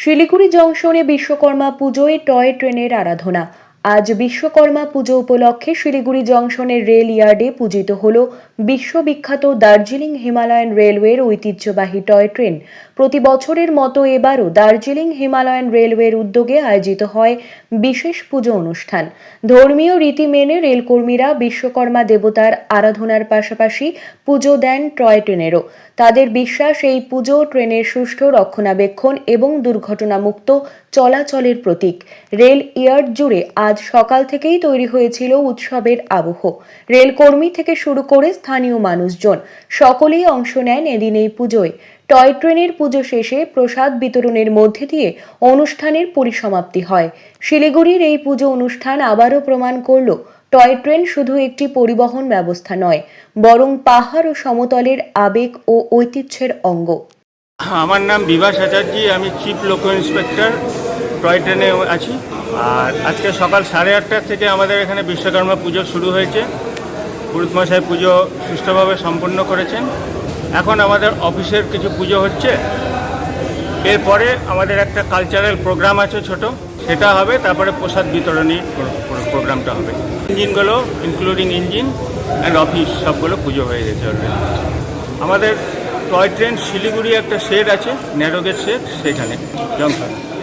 শিলিগুড়ি জংশনে বিশ্বকর্মা পুজোয় টয় ট্রেনের আরাধনা। আজ বিশ্বকর্মা পুজো উপলক্ষে শিলিগুড়ি জংশনের রেল ইয়ার্ডে পূজিত হল বিশ্ববিখ্যাত দার্জিলিং হিমালয়ান রেলওয়ের ঐতিহ্যবাহী টয় ট্রেন। প্রতি বছরের মতো এবারও দার্জিলিং হিমালয়ান রেলওয়ের উদ্যোগে আয়োজিত হয় বিশেষ পুজো অনুষ্ঠান। ধর্মীয় রীতি মেনে রেলকর্মীরা বিশ্বকর্মা দেবতার আরাধনার পাশাপাশি পুজো দেন টয় ট্রেনেরও। তাদের বিশ্বাস, এই পুজো ট্রেনের সুষ্ঠু রক্ষণাবেক্ষণ এবং দুর্ঘটনামুক্ত চলাচলের প্রতীক। রেল ইয়ার্ড জুড়ে আজ সকাল থেকেই তৈরি হয়েছিল উৎসবের আবহ। রেলকর্মী থেকে শুরু করে স্থানীয় মানুষজন সকলেই অংশ নেন এদিন এই পুজোয়। টয় ট্রেনের পুজো শেষে প্রসাদ বিতরণের মধ্যে দিয়ে অনুষ্ঠানের পরিসমাপ্তি হয়। শিলিগুড়ির এই পুজো অনুষ্ঠান আবারও প্রমাণ করল, টয় ট্রেন শুধু একটি পরিবহন ব্যবস্থা নয়, বরং পাহাড় ও সমতলের আবেগ ও ঐতিহ্যের অঙ্গ। আমার নাম বিভাস আচার্যি, আমি চিফ লোকো ইন্সপেক্টর টয় ট্রেনে আছি। আর আজকে সকাল সাড়ে আটটার থেকে আমাদের এখানে বিশ্বকর্মা পুজো শুরু হয়েছে। পুরুত মশাই পুজো সুষ্ঠুভাবে সম্পন্ন করেছেন। এখন আমাদের অফিসের কিছু পুজো হচ্ছে। এরপরে আমাদের একটা কালচারাল প্রোগ্রাম আছে ছোট, সেটা হবে, তারপরে প্রসাদ বিতরণী পুরো- পুরো, প্রোগ্রামটা হবে। ইঞ্জিনগুলো ইনক্লুডিং ইঞ্জিন অ্যান্ড অফিস সবগুলো পুজো হয়ে গেছে অলরেডি আমাদের টয় ট্রেন শিলিগুড়ি একটা শেড আছে ন্যারোগেট শেড, সেখানে। জংশন